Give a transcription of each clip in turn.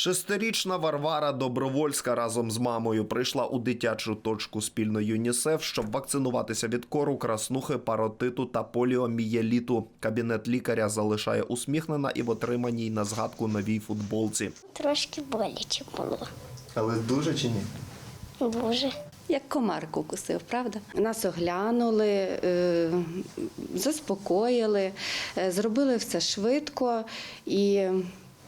Шестирічна Варвара Добровольська разом з мамою прийшла у дитячу точку спільно ЮНІСЕФ, щоб вакцинуватися від кору, краснухи, паротиту та поліомієліту. Кабінет лікаря залишає усміхнена і в отриманій на згадку новій футболці. Трошки боляче було. Але дуже чи ні? Дуже. Як комарку кусив, правда? Нас оглянули, е, заспокоїли, е, зробили все швидко і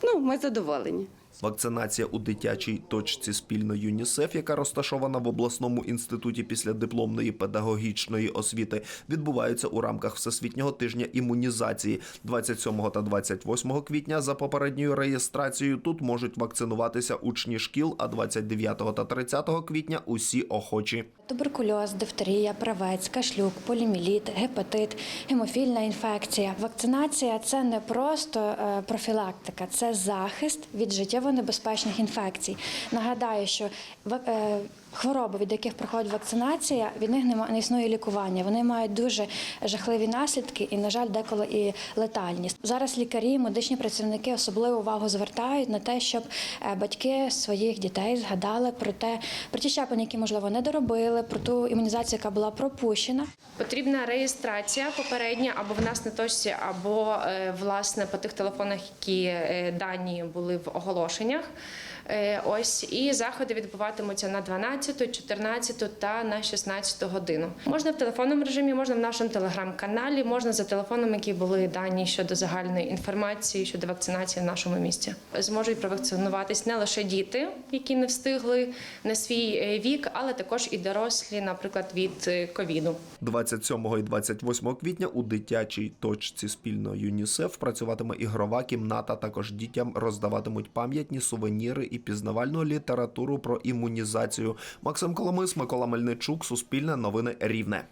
ну, ми задоволені. Вакцинація у дитячій точці спільно ЮНІСЕФ, яка розташована в обласному інституті після дипломної педагогічної освіти, відбувається у рамках Всесвітнього тижня імунізації. 27 та 28 квітня за попередньою реєстрацією тут можуть вакцинуватися учні шкіл, а 29 та 30 квітня усі охочі. Туберкульоз, дифтерія, правець, кашлюк, поліміліт, гепатит, гемофільна інфекція. Вакцинація це не просто е, профілактика, це захист від життєво небезпечних інфекцій. Нагадаю, що е, хвороби, від яких проходить вакцинація, від них не існує лікування. Вони мають дуже жахливі наслідки і, на жаль, деколи і летальні. Зараз лікарі, медичні працівники особливу увагу звертають на те, щоб е, батьки своїх дітей згадали про те, про ті щеплення, які можливо не доробили, про ту імунізацію, яка була пропущена. Потрібна реєстрація попередня або в нас на точці, або е, власне по тих телефонах, які е, дані були в оголошеннях. Е, Ось і заходи відбуватимуться на 12, 14 та на 16 годину. Можна в телефонному режимі, можна в нашому телеграм-каналі, можна за телефоном, які були дані щодо загальної інформації щодо вакцинації в нашому місті. Зможуть провакцинуватись не лише діти, які не встигли на свій е, вік, але також і дорослі, наприклад, від е, ковіду. 27 і 28 квітня у дитячій точці спільно ЮНІСЕФ працюватиме ігрова кімната. Також дітям роздаватимуть пам'ятні сувеніри і пізнавальну літературу про імунізацію. Максим Коломис, Микола Мельничук, Суспільне новини Рівне.